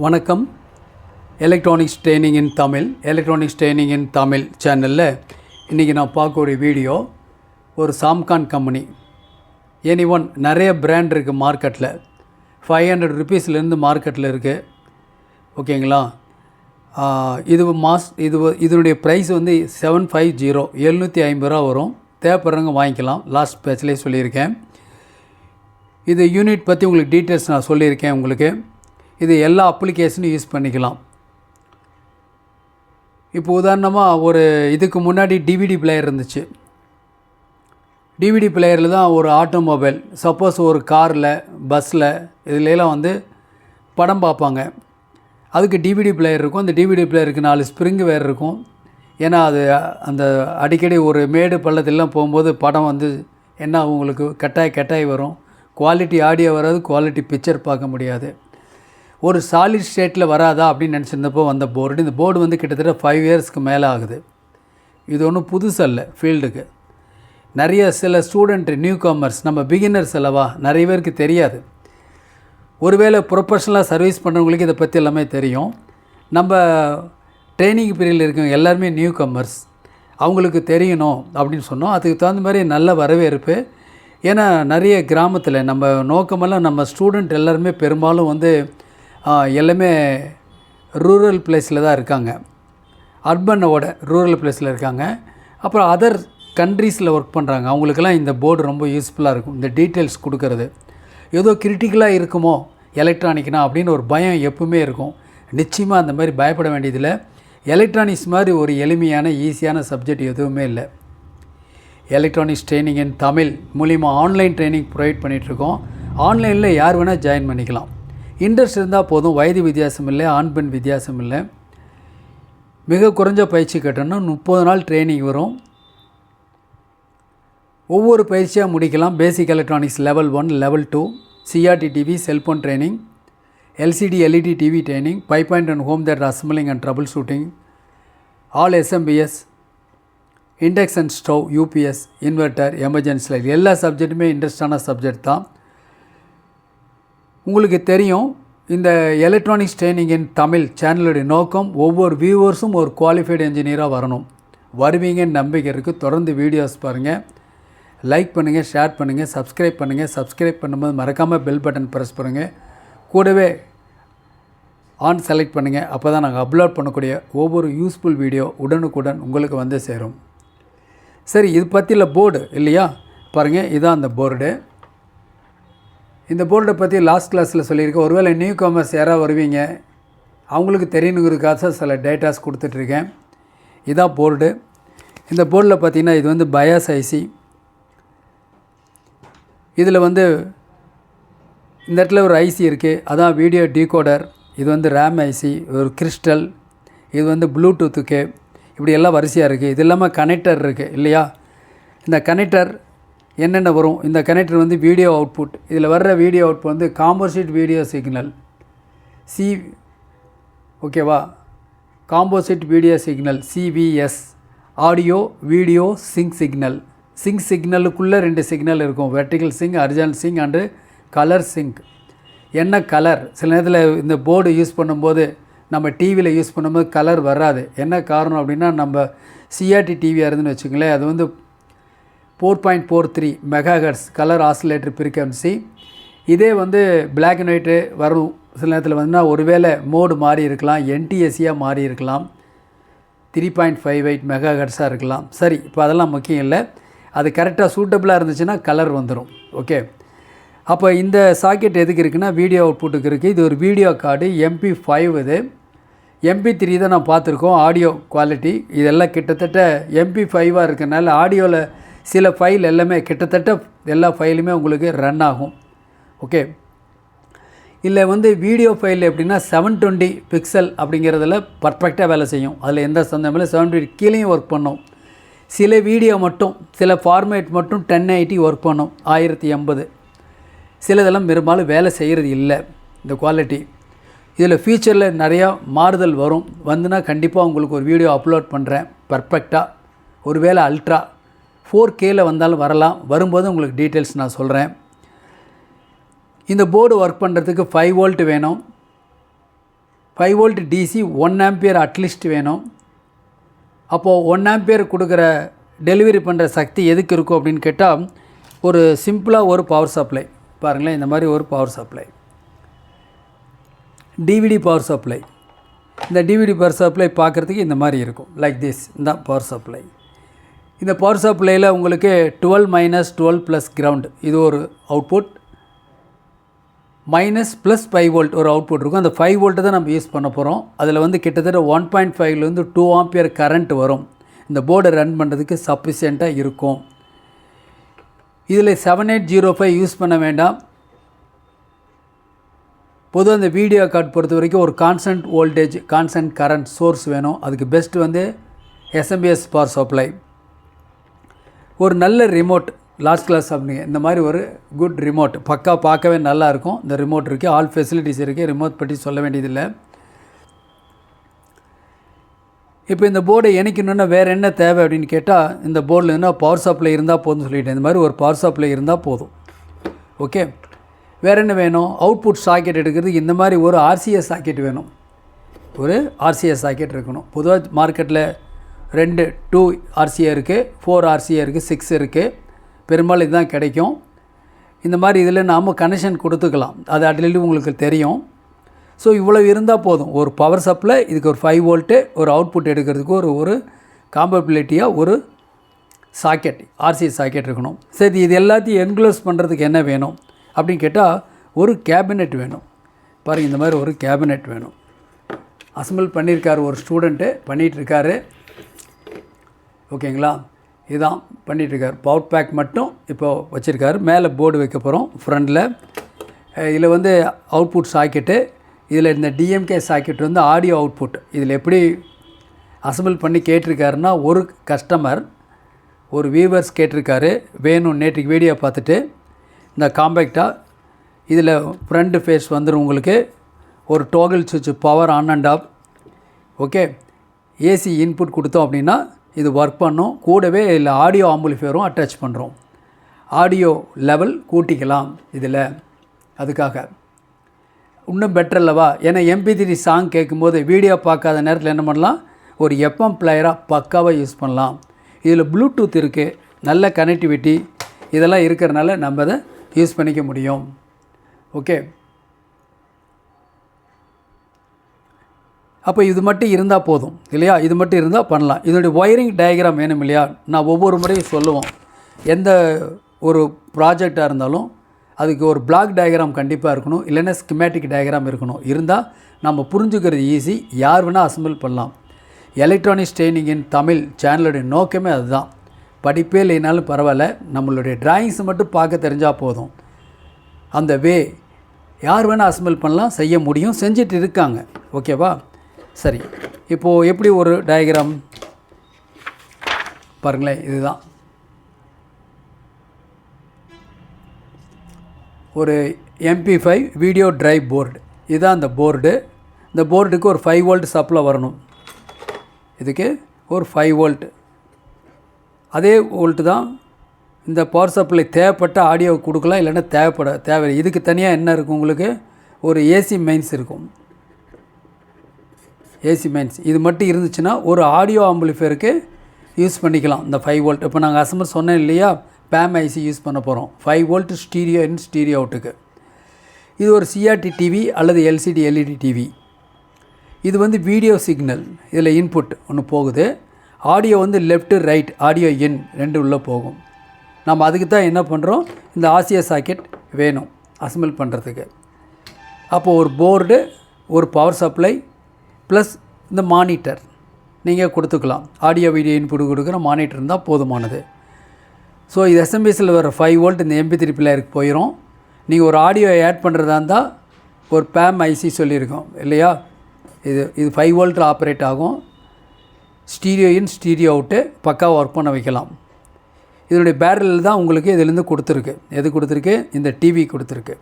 வணக்கம். Electronics training in Tamil electronics training in Tamil சேனலில் இன்றைக்கி நான் பார்க்கக்கூடிய வீடியோ ஒரு சாம்கான் கம்பெனி எனி ஒன் நிறைய பிராண்ட் இருக்குது மார்க்கெட்டில் ஃபைவ் ஹண்ட்ரட் ருபீஸ்லேருந்து மார்க்கெட்டில் இருக்குது ஓகேங்களா இது மாஸ் இது இதனுடைய ப்ரைஸ் வந்து செவன் ஃபைவ் ஜீரோ எழுநூற்றி ஐம்பது ரூபா வரும். தேவைப்படுறவங்க வாங்கிக்கலாம். லாஸ்ட் பேச்சிலே சொல்லியிருக்கேன். இது யூனிட் பற்றி உங்களுக்கு டீட்டெயில்ஸ் நான் சொல்லியிருக்கேன் உங்களுக்கு. இது எல்லா அப்ளிகேஷனும் யூஸ் பண்ணிக்கலாம். இப்போ உதாரணமாக ஒரு இதுக்கு முன்னாடி டிவிடி பிளேயர் இருந்துச்சு. டிவிடி பிளேயரில் தான் ஒரு ஆட்டோமொபைல் சப்போஸ் ஒரு காரில் பஸ்ஸில் இதுலலாம் வந்து படம் பார்ப்பாங்க. அதுக்கு டிவிடி பிளேயர் இருக்கும். அந்த டிவிடி பிளேயருக்கு நாலு ஸ்ப்ரிங் வேறு இருக்கும். ஏன்னா அது அந்த அடிக்கடி ஒரு மேடு பள்ளத்திலாம் போகும்போது படம் வந்து என்ன உங்களுக்கு கட்டாய கட்டாய் வரும். குவாலிட்டி ஆடியோ வராது குவாலிட்டி பிக்சர் பார்க்க முடியாது. ஒரு சாலிட் ஸ்டேட்டில் வராதா அப்படின்னு நினச்சிருந்தப்போ வந்த போர்டு இந்த போர்டு வந்து கிட்டத்தட்ட ஃபைவ் இயர்ஸ்க்கு மேலே ஆகுது. இது ஒன்றும் புதுசல்ல ஃபீல்டுக்கு நிறைய சில ஸ்டூடெண்ட்டு நியூ காமர்ஸ் நம்ம பிகினர்ஸ் அல்லவா நிறைய பேருக்கு தெரியாது. ஒருவேளை ப்ரொஃபஷனலாக சர்வீஸ் பண்ணுறவங்களுக்கு இதை பற்றி எல்லாமே தெரியும். நம்ம ட்ரைனிங் பீரியடில் இருக்கவங்க எல்லாருமே நியூ கம்மர்ஸ் அவங்களுக்கு தெரியணும் அப்படின்னு சொன்னோம். அதுக்கு தகுந்த மாதிரி நல்ல வரவேற்பு. ஏன்னா நிறைய கிராமத்தில் நம்ம நோக்கமெல்லாம் நம்ம ஸ்டூடெண்ட் எல்லாருமே பெரும்பாலும் வந்து எல்லாமே ரூரல் பிளேஸில் தான் இருக்காங்க. அர்பனோட ரூரல் பிளேஸில் இருக்காங்க. அப்புறம் அதர் கண்ட்ரீஸில் ஒர்க் பண்ணுறாங்க அவங்களுக்கெல்லாம் இந்த போர்டு ரொம்ப யூஸ்ஃபுல்லாக இருக்கும். இந்த டீட்டெயில்ஸ் கொடுக்கறது. ஏதோ கிரிட்டிக்கலாக இருக்குமோ எலக்ட்ரானிக்னா அப்படின்னு ஒரு பயம் எப்பவுமே இருக்கும். நிச்சயமாக அந்த மாதிரி பயப்பட வேண்டியதில்லை. எலக்ட்ரானிக்ஸ் மாதிரி ஒரு எளிமையான ஈஸியான சப்ஜெக்ட் எதுவுமே இல்லை. எலக்ட்ரானிக்ஸ் ட்ரைனிங் இன் தமிழ் மூலிமா ஆன்லைன் ட்ரைனிங் ப்ரொவைட் பண்ணிகிட்ருக்கோம் ஆன்லைனில் யார் வேணால் ஜாயின் பண்ணிக்கலாம். இன்ட்ரெஸ்ட் இருந்தால் போதும். வயது வித்தியாசம் இல்லை ஆண் பெண் வித்தியாசம் இல்லை. மிக குறைஞ்ச பயிற்சி கட்டணம் முப்பது நாள் ட்ரைனிங் வரும். ஒவ்வொரு பயிற்சியாக முடிக்கலாம். Basic electronics level one level two CRT TV cellphone training LCD LED TV training pipe point and home theatre assembling and trouble shooting all SMPS induction stove UPS inverter emergency light எல்லா சப்ஜெக்ட்டுமே இன்ட்ரெஸ்டான subject தான். உங்களுக்கு தெரியும் இந்த electronics training in Tamil சேனலுடைய நோக்கம் ஒவ்வொரு வியூவர்ஸும் ஒரு குவாலிஃபைடு என்ஜினியராக வரணும். வருவீங்கன்னு நம்பிக்கை இருக்குது தொடர்ந்து வீடியோஸ் பாருங்கள் லைக் பண்ணுங்கள் ஷேர் பண்ணுங்கள் சப்ஸ்கிரைப் பண்ணுங்கள் சப்ஸ்கிரைப் பண்ணும்போது மறக்காமல் பெல் பட்டன் ப்ரெஸ் பண்ணுங்கள் கூடவே ஆன் செலக்ட் பண்ணுங்கள் அப்போ தான் நாங்கள் அப்லோட் பண்ணக்கூடிய ஒவ்வொரு யூஸ்ஃபுல் வீடியோ உடனுக்குடன் உங்களுக்கு வந்து சேரும். சரி இது பற்றியில் போர்டு இல்லையா? பாருங்கள் இதுதான் அந்த போர்டு இந்த போர்டை பற்றி லாஸ்ட் கிளாஸில் சொல்லியிருக்கேன். ஒருவேளை நியூ காமர்ஸ் யாராக வருவீங்க? அவங்களுக்கு தெரியணுங்கிறதுக்காக சில டேட்டாஸ் கொடுத்துட்ருக்கேன். இதான் போர்டு இந்த போர்டில் பார்த்திங்கன்னா இது வந்து பயாஸ் ஐசி இதில் வந்து இந்த இடத்துல ஒரு ஐசி இருக்குது அதான் வீடியோ டீகோடர் இது வந்து ரேம் ஐசி ஒரு கிறிஸ்டல் இது வந்து ப்ளூடூத்துக்கு இப்படி எல்லாம் வரிசையாக இருக்குது இது இல்லாமல் கனெக்டர் இருக்குது இல்லையா? இந்த கனெக்டர் என்னென்ன வரும்? இந்த கனெக்டர் வந்து வீடியோ அவுட்புட் இதில் வர்ற வீடியோ அவுட்புட் வந்து காம்போசிட் வீடியோ சிக்னல் சி ஓகேவா composite video signal CVS audio video sync signal sync சிக்னலுக்குள்ளே ரெண்டு சிக்னல் இருக்கும். Vertical sync urgent sync and colour sync என்ன கலர் சில நேரத்தில் இந்த போர்டு யூஸ் பண்ணும்போது நம்ம டிவியில் யூஸ் பண்ணும்போது கலர் வராது. என்ன காரணம் அப்படின்னா நம்ம சிஆர்டி டிவியாக இருந்துன்னு வச்சுங்களேன் அது வந்து four point four three megahertz colour oscillator frequency இதே வந்து பிளாக் அண்ட் ஒயிட்டு வரும். சில நேரத்தில் வந்துன்னா ஒருவேளை மோடு மாறி இருக்கலாம். என்டிஎஸ்சியாக மாறி இருக்கலாம். Three point five eight mega இருக்கலாம். சரி இப்போ அதெல்லாம் முக்கியம் இல்லை. அது கரெக்டாக சூட்டபிளாக இருந்துச்சுன்னா கலர் வந்துடும் ஓகே அப்போ இந்த சாக்கெட் எதுக்கு இருக்குன்னா வீடியோ அவுட்புட்டுக்கு இருக்குது இது ஒரு வீடியோ கார்டு எம்பி ஃபைவ் இது. எம்பி த்ரீ தான் நான் பார்த்துருக்கோம். ஆடியோ குவாலிட்டி இதெல்லாம் கிட்டத்தட்ட எம்பி ஃபைவாக இருக்கனால ஆடியோவில் சில ஃபைல் எல்லாமே கிட்டத்தட்ட எல்லா ஃபைலுமே உங்களுக்கு ரன் ஆகும். ஓகே இல்லை வந்து வீடியோ ஃபைல் எப்படின்னா செவன் டுவெண்ட்டி பிக்சல் அப்படிங்கிறதுல பர்ஃபெக்டாக வேலை செய்யும். அதில் எந்த சந்தேகமும் இல்லை. செவன் டுவெண்ட்டி கீழேயும் ஒர்க் பண்ணும். சில வீடியோ மட்டும் சில ஃபார்மேட் மட்டும் டென் எயிட்டி ஒர்க் பண்ணும். ஆயிரத்தி எண்பது. சிலதெல்லாம் பெரும்பாலும் வேலை செய்கிறது இல்லை இந்த குவாலிட்டி இதில் ஃபியூச்சரில் நிறையா மாறுதல் வரும். வந்துன்னா கண்டிப்பாக உங்களுக்கு ஒரு வீடியோ அப்லோட் பண்ணுறேன் பர்ஃபெக்டாக ஒருவேளை அல்ட்ரா ஃபோர் கேல வந்தாலும் வரலாம். வரும்போது உங்களுக்கு டீட்டெயில்ஸ் நான் சொல்கிறேன் இந்த போர்டு ஒர்க் பண்ணுறதுக்கு ஃபைவ் வோல்ட் வேணும். Five volt DC one ampere at least வேணும். அப்போது ஒன் ஆம்பியர் கொடுக்குற டெலிவரி பண்ணுற சக்தி எதுக்கு இருக்கும் அப்படின்னு கேட்டால் ஒரு சிம்பிளாக ஒரு பவர் சப்ளை பாருங்களேன் இந்த மாதிரி ஒரு power supply DVD power supply இந்த டிவிடி பவர் சப்ளை பார்க்குறதுக்கு இந்த மாதிரி இருக்கும். லைக் திஸ் இந்த பவர் சப்ளை இந்த பவர் சப்ளையில் உங்களுக்கு twelve minus twelve plus ground இது ஒரு output minus plus five volt ஒரு அவுட்புட் இருக்கும். அந்த ஃபைவ் வோல்ட்டை தான் நம்ம யூஸ் பண்ண போகிறோம் அதில் வந்து கிட்டத்தட்ட ஒன் பாயிண்ட் ஃபைவ்லேருந்து டூ ஆம்பியர் கரண்ட் வரும். இந்த போர்டை ரன் பண்ணுறதுக்கு சஃபிஷியண்ட்டாக இருக்கும். இதில் seven eight zero five use பண்ண வேண்டாம். பொதுவாக அந்த வீடியோ கார்டு பொறுத்த வரைக்கும் ஒரு constant voltage constant current source வேணும். அதுக்கு பெஸ்ட் வந்து எஸ்எம்பிஎஸ் பவர் சப்ளை ஒரு நல்ல ரிமோட் லாஸ்ட் கிளாஸ் அப்படிங்க இந்த மாதிரி ஒரு குட் ரிமோட் பக்கா பார்க்கவே நல்லாயிருக்கும் இந்த ரிமோட் இருக்குது ஆல் ஃபெசிலிட்டிஸ் இருக்குது ரிமோட் பற்றி சொல்ல வேண்டியதில்லை. இப்போ இந்த போர்டை இணைக்கணுன்னா வேறு என்ன தேவை அப்படின்னு கேட்டால் இந்த போர்டில் என்ன பவர் சப்ளை இருந்தால் போதும்னு சொல்லிட்டேன். இந்த மாதிரி ஒரு பவர் சப்ளை இருந்தால் போதும். ஓகே வேறு என்ன வேணும்? அவுட்புட் சாக்கெட் எடுக்கிறதுக்கு இந்த மாதிரி ஒரு ஆர்சிஎஸ் சாக்கெட் வேணும். ஒரு ஆர்சிஎஸ் சாக்கெட் இருக்கணும். பொதுவாக மார்க்கெட்டில் ரெண்டு டூ ஆர்சிஏ இருக்குது ஃபோர் ஆர்சிஏ இருக்குது சிக்ஸ் இருக்குது பெரும்பாலும் இதுதான் கிடைக்கும். இந்த மாதிரி இதில் நாம் கனெக்ஷன் கொடுத்துக்கலாம். அது அட்லி உங்களுக்கு தெரியும். ஸோ இவ்வளோ இருந்தால் போதும். ஒரு பவர் சப்ளை இதுக்கு ஒரு ஃபைவ் வோல்ட்டு ஒரு அவுட்புட் எடுக்கிறதுக்கு ஒரு ஒரு காம்பபிலிட்டியாக ஒரு சாக்கெட் ஆர்சி சாக்கெட் இருக்கணும். சரி இது எல்லாத்தையும் என்க்ளோஸ் பண்ணுறதுக்கு என்ன வேணும்? அப்படின்னு கேட்டால் ஒரு கேபினெட் வேணும். பாருங்கள் இந்த மாதிரி ஒரு கேபினெட் வேணும். அசம்பிள் பண்ணியிருக்காரு ஒரு ஸ்டூடெண்ட்டு பண்ணிகிட்ருக்காரு ஓகேங்களா? இதுதான் பண்ணிகிட்ருக்கார் பவர் பேக் மட்டும் இப்போது வச்சுருக்காரு. மேலே போர்டு வைக்க போகிறோம் ஃப்ரண்டில் இதில் வந்து அவுட்புட் சாக்கெட்டு இதில் இந்த டிஎம்கே சாக்கெட் வந்து ஆடியோ அவுட்புட் இதில் எப்படி அசம்பிள் பண்ணி கேட்டிருக்காருன்னா ஒரு கஸ்டமர் ஒரு வியூவர்ஸ் கேட்டிருக்காரு. வேணும் நேற்றுக்கு வீடியோ பார்த்துட்டு இந்த காம்பேக்டாக இதில் ஃப்ரண்ட் ஃபேஸ் வந்துடும் உங்களுக்கு. ஒரு டோகல் சுவிட்ச் power on and off okay AC input கொடுத்தோம் அப்படின்னா இது ஒர்க் பண்ணும். கூடவே இதில் ஆடியோ ஆம்பிளிஃபையரும் அட்டாச் பண்ணுறோம் ஆடியோ லெவல் கூட்டிக்கலாம் இதில். அதுக்காக. இன்னும் பெட்டர் அல்லவா? ஏன்னா எம்பி த்ரீ சாங் கேட்கும்போது வீடியோ பார்க்காத நேரத்தில் என்ன பண்ணலாம்? ஒரு எஃப்எம் பிளேயராக பக்காவாக யூஸ் பண்ணலாம். இதில் ப்ளூடூத் இருக்குது நல்ல கனெக்டிவிட்டி இதெல்லாம் இருக்கிறனால நம்ம அதை யூஸ் பண்ணிக்க முடியும். ஓகே அப்போ இது மட்டும் இருந்தால் போதும் இல்லையா? இது மட்டும் இருந்தால் பண்ணலாம். இதனுடைய ஒயரிங் டயக்ராம் வேணும் இல்லையா? நான் ஒவ்வொரு முறையும் சொல்லுவோம். எந்த ஒரு ப்ராஜெக்டாக இருந்தாலும் அதுக்கு ஒரு பிளாக் டயக்ராம் கண்டிப்பாக இருக்கணும் இல்லைன்னா ஸ்கிமேட்டிக் டயக்ராம் இருக்கணும். இருந்தால் நம்ம புரிஞ்சுக்கிறது ஈஸி யார் வேணால் அசம்பிள் பண்ணலாம். எலக்ட்ரானிக் ஸ்ட்ரெயினிங்கின் தமிழ் சேனலுடைய நோக்கமே அதுதான். படிப்பே இல்லைனாலும் பரவாயில்ல நம்மளுடைய டிராயிங்ஸ் மட்டும் பார்க்க தெரிஞ்சால் போதும். அந்த வே யார் வேணால் அசம்பிள் பண்ணலாம் செய்ய முடியும் செஞ்சுட்டு இருக்காங்க. ஓகேவா சரி இப்போது எப்படி ஒரு டயக்ராம் பாருங்களேன் இதுதான். ஒரு MP five video drive board இதுதான் அந்த போர்டு இந்த போர்டுக்கு ஒரு ஃபைவ் வோல்ட் சப்ளை வரணும். இதுக்கு ஒரு ஃபைவ் வோல்ட் அதே வோல்ட்டு தான் இந்த பவர் சப்ளை தேவைப்பட்ட ஆடியோ கொடுக்கலாம் இல்லைன்னா தேவைப்பட தேவை இதுக்கு தனியாக என்ன இருக்கும் உங்களுக்கு? ஒரு ஏசி மெயின்ஸ் இருக்கும். ஏசி மெயின்ஸ் இது மட்டும் இருந்துச்சுன்னா ஒரு ஆடியோ ஆம்பிளிஃபையருக்கு யூஸ் பண்ணிக்கலாம். இந்த ஃபைவ் வோல்ட் இப்போ நாங்கள் அசம்பர் சொன்னேன் இல்லையா? பேம் ஐசி யூஸ் பண்ண போகிறோம் five volt stereo in stereo அவுட்டுக்கு இது ஒரு சிஆர்டி டிவி அல்லது எல்சிடி எல்இடி டிவி இது வந்து வீடியோ சிக்னல் இதில் இன்புட் ஒன்று போகுது. ஆடியோ வந்து லெஃப்ட்டு ரைட் ஆடியோ இன் ரெண்டு உள்ளே போகும். நம்ம அதுக்கு தான் என்ன பண்ணுறோம் இந்த ஆசிய சாக்கெட் வேணும். அசம்பிள் பண்ணுறதுக்கு அப்போது ஒரு போர்டு ஒரு பவர் சப்ளை ப்ளஸ் இந்த மானிட்டர் நீங்கள் கொடுத்துக்கலாம். ஆடியோ வீடியோ இன்புட் கொடுக்குற மானிட்டர் இருந்தால் போதுமானது. ஸோ இது எஸ்எம்பிஎஸில் வர ஃபைவ் வோல்ட் இந்த எம்பி த்ரீ பிளேயருக்கு போயிடும் நீங்கள் ஒரு ஆடியோ ஆட் பண்ணுறதா இருந்தால் ஒரு பேம் ஐசி சொல்லியிருக்கோம் இல்லையா? இது இது ஃபைவ் வோல்ட்டில் ஆப்ரேட் ஆகும். ஸ்டீரியோ இன் ஸ்டீரியோ அவுட்டு பக்காவாக ஒர்க் பண்ண வைக்கலாம். இதனுடைய பேரலில் தான் உங்களுக்கு இதுலேருந்து கொடுத்துருக்கு. எது கொடுத்துருக்கு? இந்த டிவி கொடுத்துருக்கு.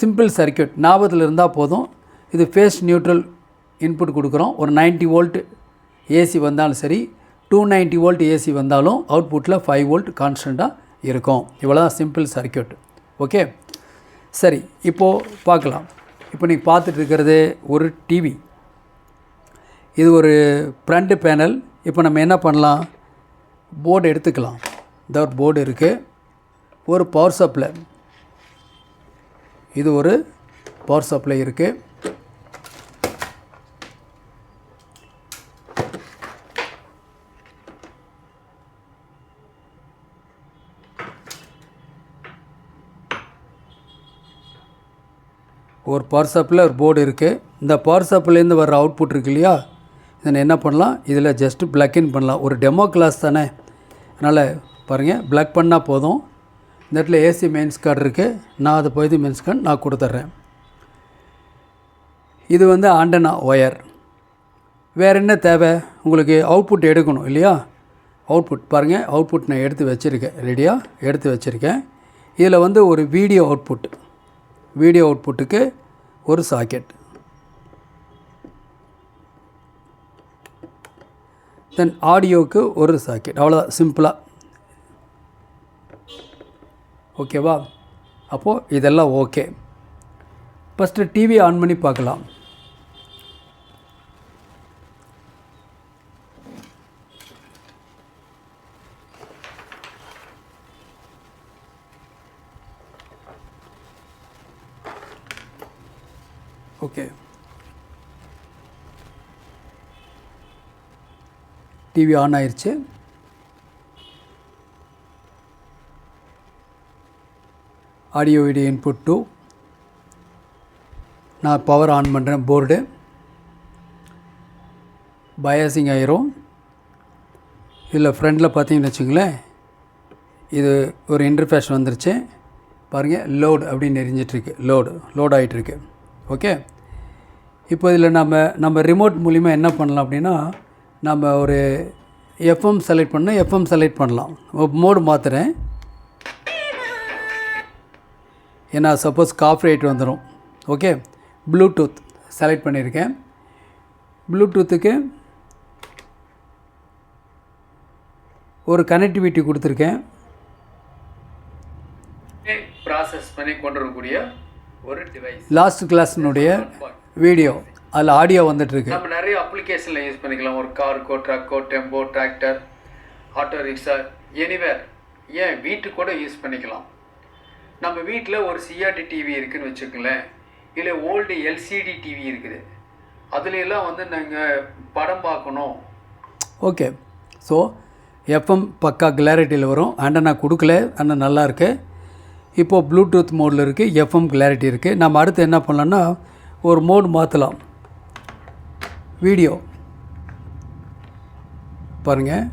சிம்பிள் சர்க்கியூட் ஞாபகத்தில் இருந்தால் போதும். இது ஃபேஸ் நியூட்ரல் இன்புட் கொடுக்குறோம். ஒரு 90 வோல்ட் ஏசி வந்தாலும் சரி டூ நைன்ட்டி வோல்ட் ஏசி வந்தாலும் அவுட்புட்டில் ஃபைவ் வோல்ட் கான்ஸ்டண்ட்டாக இருக்கும். இவ்வளோ தான் சிம்பிள் சர்க்கியூட் ஓகே சரி இப்போது பார்க்கலாம். இப்போ நீங்கள் பார்த்துட்டு இருக்கிறது ஒரு டிவி இது ஒரு ஃப்ரண்ட் பேனல் இப்போ நம்ம என்ன பண்ணலாம்? போர்டு எடுத்துக்கலாம். இந்த ஒரு போர்டு இருக்குது ஒரு பவர் சப்ளை இது ஒரு பவர் சப்ளை இருக்குது ஒரு பவர் சப்ளை ஒரு போர்டு இருக்குது இந்த பவர் சப்ளைலேருந்து வர அவுட்புட் இருக்கு இல்லையா? இதை என்ன பண்ணலாம்? இதில் ஜஸ்ட்டு பிளக் இன் பண்ணலாம். ஒரு டெமோ கிளாஸ் தானே. அதனால் பாருங்கள் பிளக் பண்ணால் போதும். இந்த இடத்துல ஏசி மெயின்ஸ் கார்டு இருக்குது நான் அதை போய் மெயின்ஸ் கார்டு நான் கொடுத்துட்றேன். இது வந்து ஆண்டனா ஒயர் வேறு என்ன தேவை? உங்களுக்கு அவுட்புட் எடுக்கணும் இல்லையா? அவுட்புட் பாருங்கள் அவுட்புட் நான் எடுத்து வச்சுருக்கேன். ரெடியாக எடுத்து வச்சுருக்கேன். இதில் வந்து ஒரு வீடியோ அவுட்புட் வீடியோ அவுட்புட்டுக்கு ஒரு சாக்கெட். தென் ஆடியோவுக்கு ஒரு சாக்கெட். அவ்வளோதான் சிம்பிளாக ஓகேவா அப்போது இதெல்லாம் ஓகே ஃபஸ்ட்டு டிவி ஆன் பண்ணி பார்க்கலாம் ஓகே டிவி ஆன் ஆயிடுச்சு ஆடியோ வீடியோ இன்புட் டூ நான் பவர் ஆன் பண்ணுறேன் போர்டு பயாசிங் ஆயிரும். இதில் ஃப்ரண்டில் பார்த்தீங்கன்னு வச்சுங்களேன் இது ஒரு இன்டர்ஃபேஷன் வந்துருச்சு. பாருங்கள் லோடு அப்படின்னு எரிஞ்சிட்ருக்கு. லோடு லோட் ஆகிட்டுருக்கு ஓகே இப்போ இதில் நம்ம நம்ம ரிமோட் மூலிமா என்ன பண்ணலாம் அப்படின்னா நம்ம ஒரு எஃப்எம் செலக்ட் பண்ணால் எஃப்எம் செலக்ட் பண்ணலாம். மோடு மாற்றுறேன் ஏன்னா சப்போஸ் காஃப் ரேட் வந்துடும் ஓகே ப்ளூடூத் செலக்ட் பண்ணியிருக்கேன் ப்ளூடூத்துக்கு ஒரு கனெக்டிவிட்டி கொடுத்துருக்கேன். ப்ராசஸ் பண்ணி கொண்டு வரக்கூடிய ஒரு டிவைஸ் லாஸ்ட் கிளாஸினுடைய வீடியோ அதில் ஆடியோ வந்துட்டுருக்கு. நம்ம நிறைய அப்ளிகேஷனில் யூஸ் பண்ணிக்கலாம். ஒரு காருக்கோ ட்ரக்கோ tempo tractor auto rickshaw anywhere ஏன்? வீட்டுக்கு கூட யூஸ் பண்ணிக்கலாம். நம்ம வீட்டில் ஒரு சிஆர்டி டிவி இருக்குதுன்னு வச்சுக்கோங்களேன். இல்லை ஓல்டு எல்சிடி டிவி இருக்குது. அதுல எல்லாம் வந்து நாங்கள் படம் பார்க்கணும். ஓகே ஸோ எஃப்எம் பக்கா கிளாரிட்டியில் வரும். ஆண்டனா கொடுக்கல. ஆனால் நல்லா இருக்கு. இப்போது ப்ளூடூத் மோடில் இருக்குது எஃப்எம் கிளாரிட்டி இருக்குது நம்ம அடுத்து என்ன பண்ணலாம்னா ஒரு மோடு மாற்றலாம் வீடியோ. பாருங்கள்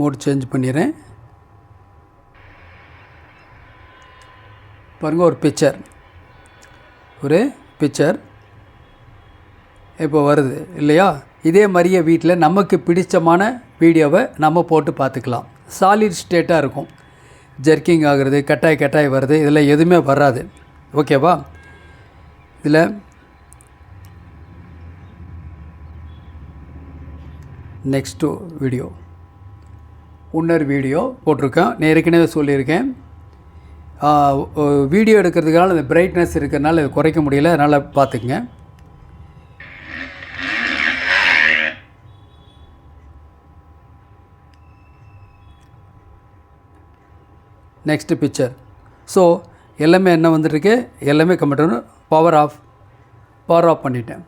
மோட் சேஞ்ச் பண்ணிடுறேன் பாருங்கள் ஒரு பிக்சர் ஒரு பிக்சர் இப்போ வருது இல்லையா? இதே மாதிரியே வீட்டில் நமக்கு பிடிச்சமான வீடியோவை நம்ம போட்டு பார்த்துக்கலாம். சாலிட் ஸ்டேட்டாக இருக்கும். ஜர்க்கிங் ஆகுறது கட்டாய் கட்டாய் வருது இதில் எதுவுமே வராது. ஓகேவா இதில் நெக்ஸ்ட்டு வீடியோ இன்னொரு வீடியோ போட்டிருக்கேன். நான் ஏற்கனவே சொல்லியிருக்கேன். வீடியோ எடுக்கிறதுக்கான அந்த பிரைட்னஸ் இருக்கிறதுனால இதை குறைக்க முடியல. அதனால் பார்த்துக்குங்க. நெக்ஸ்ட்டு பிக்சர் ஸோ எல்லாமே என்ன வந்துட்டுருக்கு? எல்லாமே computer power off power off பண்ணிட்டேன்.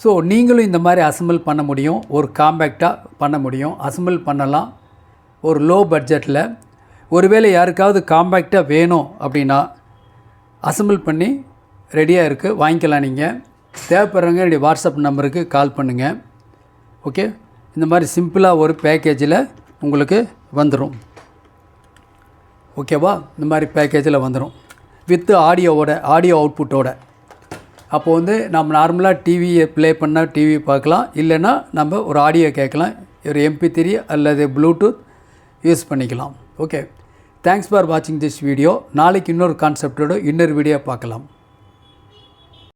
ஸோ நீங்களும் இந்த மாதிரி அசம்பிள் பண்ண முடியும். ஒரு காம்பேக்டாக பண்ண முடியும். அசம்பிள் பண்ணலாம். ஒரு லோ பட்ஜெட்டில் ஒருவேளை யாருக்காவது காம்பேக்டாக வேணும் அப்படின்னா அசம்பிள் பண்ணி ரெடியாக இருக்குது வாங்கிக்கலாம் நீங்கள் தேவைப்படுறவங்க என்னுடைய வாட்ஸ்அப் நம்பருக்கு கால் பண்ணுங்கள் ஓகே இந்த மாதிரி சிம்பிளாக ஒரு பேக்கேஜில் உங்களுக்கு வந்துடும் ஓகேவா? இந்த மாதிரி பேக்கேஜில் வந்துடும் வித்து ஆடியோவோட ஆடியோ அவுட்புட்டோட அப்போது வந்து நம்ம நார்மலாக டிவியை ப்ளே பண்ணால் டிவி பார்க்கலாம். இல்லைன்னா நம்ம ஒரு ஆடியோ கேட்கலாம். ஒரு எம்பி த்ரீ அல்லது ப்ளூடூத் யூஸ் பண்ணிக்கலாம். ஓகே தேங்க்ஸ் ஃபார் வாட்சிங் திஸ் வீடியோ நாளைக்கு இன்னொரு கான்செப்டோட இன்னொரு வீடியோ பார்க்கலாம்.